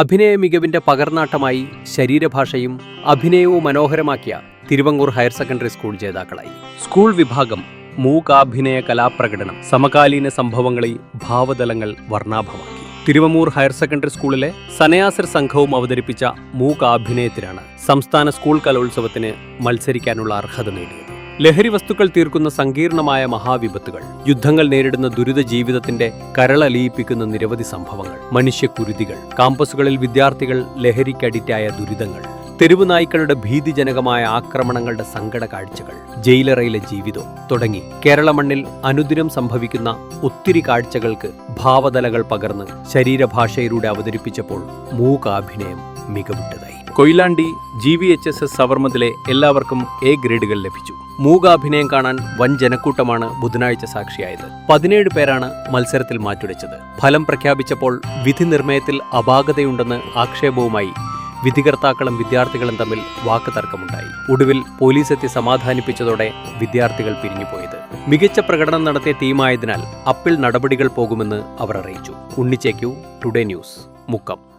അഭിനയ മികവിന്റെ പകർന്നാട്ടമായി ശരീരഭാഷയും അഭിനയവും മനോഹരമാക്കിയ തിരുവങ്ങൂർ ഹയർ സെക്കൻഡറി സ്കൂൾ ജേതാക്കളായി. സ്കൂൾ വിഭാഗം മൂകാഭിനയ കലാപ്രകടനം സമകാലീന സംഭവങ്ങളിൽ ഭാവതലങ്ങൾ വർണാഭമാക്കി. തിരുവമൂർ ഹയർ സെക്കൻഡറി സ്കൂളിലെ സനയാസർ സംഘവും അവതരിപ്പിച്ച മൂകാഭിനയത്തിലാണ് സംസ്ഥാന സ്കൂൾ കലോത്സവത്തിന് മത്സരിക്കാനുള്ള അർഹത നേടിയത്. ലഹരി വസ്തുക്കൾ തീർക്കുന്ന സങ്കീർണമായ മഹാവിപത്തുകൾ യുദ്ധങ്ങൾ നേരിടുന്ന ദുരിത ജീവിതത്തിന്റെ കരളലിയിപ്പിക്കുന്ന നിരവധി സംഭവങ്ങൾ മനുഷ്യക്കുരുതികൾ കാമ്പസുകളിൽ വിദ്യാർത്ഥികൾ ലഹരിക്കടിറ്റായ ദുരിതങ്ങൾ തെരുവു നായ്ക്കളുടെ ഭീതിജനകമായ ആക്രമണങ്ങളുടെ സങ്കട കാഴ്ചകൾ ജയിലറയിലെ ജീവിതം തുടങ്ങി കേരള മണ്ണിൽ അനുദിനം സംഭവിക്കുന്ന ഒത്തിരി കാഴ്ചകൾക്ക് ഭാവതലകൾ പകർന്ന് ശരീരഭാഷയിലൂടെ അവതരിപ്പിച്ചപ്പോൾ മൂകാഭിനയം മികവിട്ടതായി Koyilandy G V H S S സവർമതിലെ എല്ലാവർക്കും എ ഗ്രേഡുകൾ ലഭിച്ചു. മൂകാഭിനയം കാണാൻ വൻ ജനക്കൂട്ടമാണ് ബുധനാഴ്ച സാക്ഷിയായത്. പതിനേഴ് പേരാണ് മത്സരത്തിൽ മാറ്റുരച്ചത്. ഫലം പ്രഖ്യാപിച്ചപ്പോൾ വിധി നിർണയത്തിൽ അപാകതയുണ്ടെന്ന് ആക്ഷേപവുമായി വിധികർത്താക്കളും വിദ്യാർത്ഥികളും തമ്മിൽ വാക്കുതർക്കമുണ്ടായി. ഒടുവിൽ പോലീസ് എത്തി സമാധാനിപ്പിച്ചതോടെ വിദ്യാർത്ഥികൾ പിരിഞ്ഞുപോയത്. മികച്ച പ്രകടനം നടത്തിയ ടീമായതിനാൽ അപ്പിൽ നടപടികൾ പോകുമെന്ന് അവർ അറിയിച്ചു. ഉണ്ണിച്ചേക്കു ടുഡേ ന്യൂസ് മുക്കം.